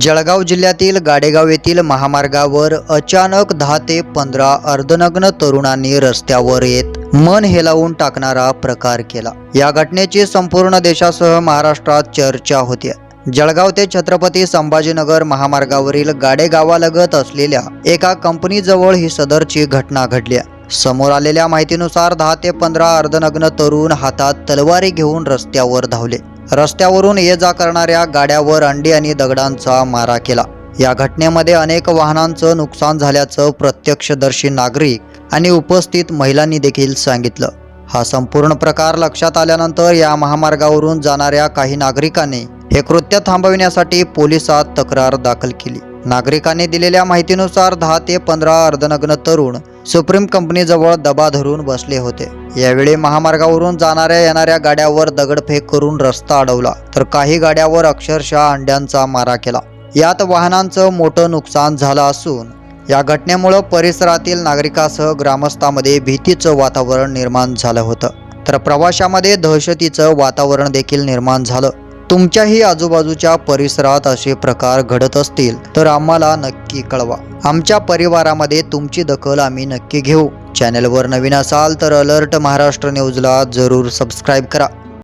जळगाव जिल्ह्यातील गाडेगाव येथील महामार्गावर अचानक दहा ते पंधरा अर्धनग्न तरुणांनी रस्त्यावर येत मन हेलावून टाकणारा प्रकार केला. या घटनेची संपूर्ण देशासह महाराष्ट्रात चर्चा होती. जळगाव ते छत्रपती संभाजीनगर महामार्गावरील गाडेगावालगत असलेल्या एका कंपनीजवळ ही सदरची घटना घडली समोर आलेल्या माहितीनुसार दहा ते पंधरा अर्धनग्न तरुण हातात तलवारी घेऊन रस्त्यावर धावले. रस्त्यावरून ये जा करणाऱ्या गाड्यावर अंडी आणि दगडांचा मारा केला. या घटनेमध्ये अनेक वाहनांचं नुकसान झाल्याचं प्रत्यक्षदर्शी नागरिक आणि उपस्थित महिलांनी देखील सांगितलं. हा संपूर्ण प्रकार लक्षात आल्यानंतर या महामार्गावरून जाणाऱ्या काही नागरिकांनी हे कृत्य थांबविण्यासाठी पोलिसात तक्रार दाखल केली. नागरिकांनी दिलेल्या माहितीनुसार दहा ते पंधरा अर्धनग्न तरुण सुप्रीम कंपनीजवळ दबा धरून बसले होते. यावेळी महामार्गावरून जाणाऱ्या येणाऱ्या गाड्यावर दगडफेक करून रस्ता अडवला तर काही गाड्यावर अक्षरशः अंड्यांचा मारा केला. यात वाहनांचं मोठं नुकसान झालं असून या घटनेमुळं परिसरातील नागरिकासह ग्रामस्थामध्ये भीतीचं वातावरण निर्माण झालं होतं. तर प्रवाशामध्ये दहशतीचं वातावरण देखील निर्माण झालं. तुमच्याही आजूबाजूच्या परिसरात असे प्रकार घडत असतील तर आम्हाला नक्की कळवा. आमच्या परिवारामध्ये तुमची दखल आम्ही नक्की घेऊ. चॅनलवर नवीन असाल तर अलर्ट महाराष्ट्र न्यूजला जरूर सबस्क्राईब करा.